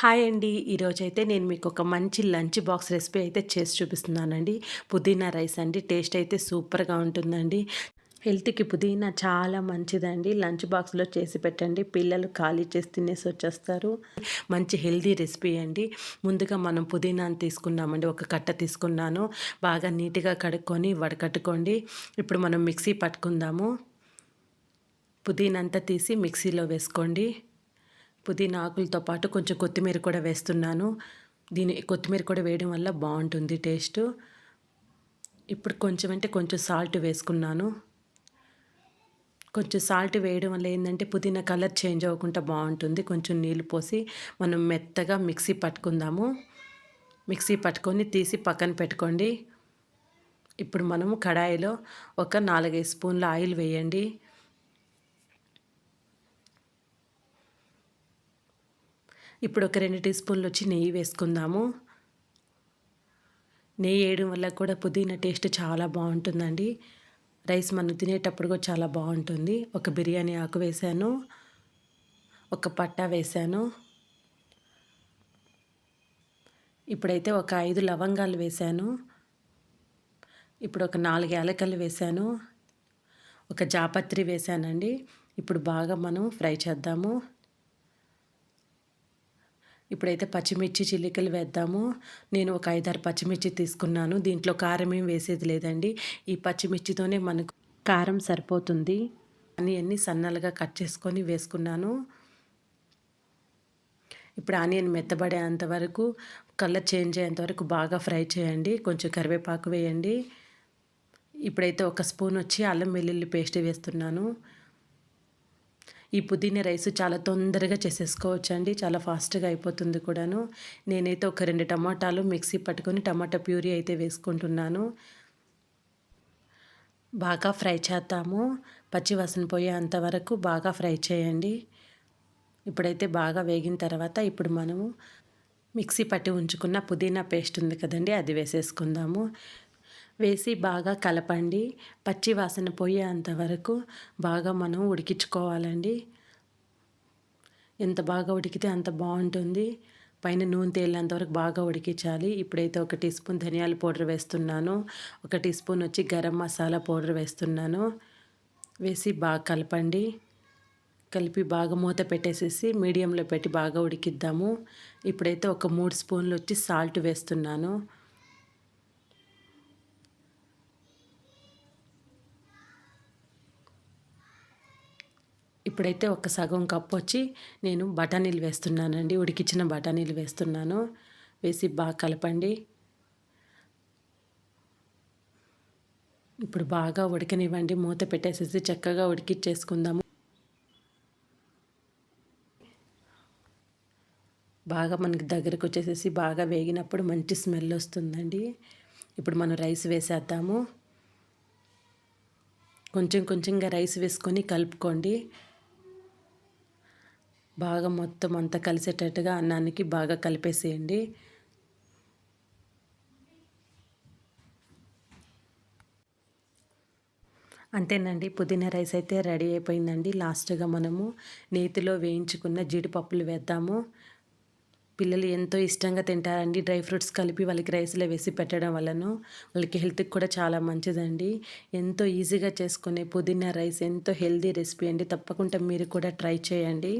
Hi అండి. ఈరోజైతే నేను మీకు ఒక మంచి లంచ్ బాక్స్ రెసిపీ అయితే చేసి చూపిస్తున్నానండి. పుదీనా రైస్ అండి. టేస్ట్ అయితే సూపర్గా ఉంటుందండి. హెల్త్కి పుదీనా చాలా మంచిదండి. లంచ్ బాక్స్లో చేసి పెట్టండి. పిల్లలు ఖాళీ చేసి తినేసి వచ్చేస్తారు. మంచి హెల్తీ రెసిపీ అండి. ముందుగా మనం పుదీనాను తీసుకున్నామండి. ఒక కట్ట తీసుకున్నాను. బాగా నీట్గా కడుక్కొని వడకట్టుకోండి. ఇప్పుడు మనం మిక్సీ పట్టుకుందాము. పుదీనా అంతా తీసి మిక్సీలో వేసుకోండి. పుదీనా ఆకులతో పాటు కొంచెం కొత్తిమీర కూడా వేస్తున్నాను. దీని కొత్తిమీర కూడా వేయడం వల్ల బాగుంటుంది టేస్ట్. ఇప్పుడు కొంచెం అంటే కొంచెం సాల్ట్ వేసుకున్నాను. కొంచెం సాల్ట్ వేయడం వల్ల ఏంటంటే పుదీనా కలర్ చేంజ్ అవ్వకుండా బాగుంటుంది. కొంచెం నీళ్ళు పోసి మనం మెత్తగా మిక్సీ పట్టుకుందాము. మిక్సీ పట్టుకొని తీసి పక్కన పెట్టుకోండి. ఇప్పుడు మనము కడాయిలో ఒక నాలుగైదు స్పూన్ల ఆయిల్ వేయండి. ఇప్పుడు ఒక రెండు టీ స్పూన్లు వచ్చి నెయ్యి వేసుకుందాము. నెయ్యి వేయడం వల్ల కూడా పుదీనా టేస్ట్ చాలా బాగుంటుందండి. రైస్ మనం తినేటప్పుడు కూడా చాలా బాగుంటుంది. ఒక బిర్యానీ ఆకు వేసాను. ఒక పట్టా వేసాను. ఇప్పుడైతే ఒక ఐదు లవంగాలు వేసాను. ఇప్పుడు ఒక నాలుగు ఏలకలు వేసాను. ఒక జాపత్రి వేసానండి. ఇప్పుడు బాగా మనం ఫ్రై చేద్దాము. ఇప్పుడైతే పచ్చిమిర్చి చిల్లికలు వేద్దాము. నేను ఒక ఐదారు పచ్చిమిర్చి తీసుకున్నాను. దీంట్లో కారం ఏం వేసేది లేదండి. ఈ పచ్చిమిర్చితోనే మనకు కారం సరిపోతుంది. అని సన్నలుగా కట్ చేసుకొని వేసుకున్నాను. ఇప్పుడు ఆనియన్ మెత్తబడేంత వరకు కలర్ చేంజ్ అయ్యేంత వరకు బాగా ఫ్రై చేయండి. కొంచెం కరివేపాకు వేయండి. ఇప్పుడైతే ఒక స్పూన్ వచ్చి అల్లం వెల్లుల్లి పేస్ట్ వేస్తున్నాను. ఈ పుదీనా రైస్ చాలా తొందరగా చేసేసుకోవచ్చు అండి చాలా ఫాస్ట్గా అయిపోతుంది కూడాను. నేనైతే ఒక రెండు టమాటాలు మిక్సీ పట్టుకొని టమాటా ప్యూరీ అయితే వేసుకుంటున్నాను. బాగా ఫ్రై చేద్దాము. పచ్చివాసన పోయేంత వరకు బాగా ఫ్రై చేయండి. ఇప్పుడైతే బాగా వేగిన తర్వాత ఇప్పుడు మనము మిక్సీ పట్టి ఉంచుకున్న పుదీనా పేస్ట్ ఉంది కదండి అది వేసేసుకుందాము. వేసి బాగా కలపండి. పచ్చి వాసన పోయేంత వరకు బాగా మనం ఉడికించుకోవాలండి. ఎంత బాగా ఉడికితే అంత బాగుంటుంది. పైన నూనె తేలేంత వరకు బాగా ఉడికించాలి. ఇప్పుడైతే ఒక టీ స్పూన్ ధనియాల పౌడర్ వేస్తున్నాను. ఒక టీ స్పూన్ వచ్చి గరం మసాలా పౌడర్ వేస్తున్నాను. వేసి బాగా కలపండి. కలిపి బాగా మూత పెట్టేసేసి మీడియంలో పెట్టి బాగా ఉడికిద్దాము. ఇప్పుడైతే ఒక మూడు స్పూన్లు వచ్చి సాల్ట్ వేస్తున్నాను. ఇప్పుడైతే ఒక సగం కప్పు వచ్చి నేను బఠానీలు వేస్తున్నానండి. ఉడికించిన బఠానీలు వేస్తున్నాను. వేసి బాగా కలపండి. ఇప్పుడు బాగా ఉడకనివ్వండి. మూత పెట్టేసేసి చక్కగా ఉడికిచ్చేసుకుందాము. బాగా మనకి దగ్గరకు వచ్చేసేసి బాగా వేగినప్పుడు మంచి స్మెల్ వస్తుందండి. ఇప్పుడు మనం రైస్ వేసేద్దాము. కొంచెం కొంచెంగా రైస్ వేసుకొని కలుపుకోండి. బాగా మొత్తం అంతా కలిసేటట్టుగా అన్నానికి బాగా కలిపేసేయండి. అంతేనండి పుదీనా రైస్ అయితే రెడీ అయిపోయిందండి. లాస్ట్గా మనము నేతిలో వేయించుకున్న జీడిపప్పులు వేద్దాము. పిల్లలు ఎంతో ఇష్టంగా తింటారండి. డ్రై ఫ్రూట్స్ కలిపి వాళ్ళకి రైస్లో వేసి పెట్టడం వలన వాళ్ళకి హెల్త్కి కూడా చాలా మంచిదండి. ఎంతో ఈజీగా చేసుకునే పుదీనా రైస్ ఎంతో హెల్దీ రెసిపీ అండి. తప్పకుండా మీరు కూడా ట్రై చేయండి.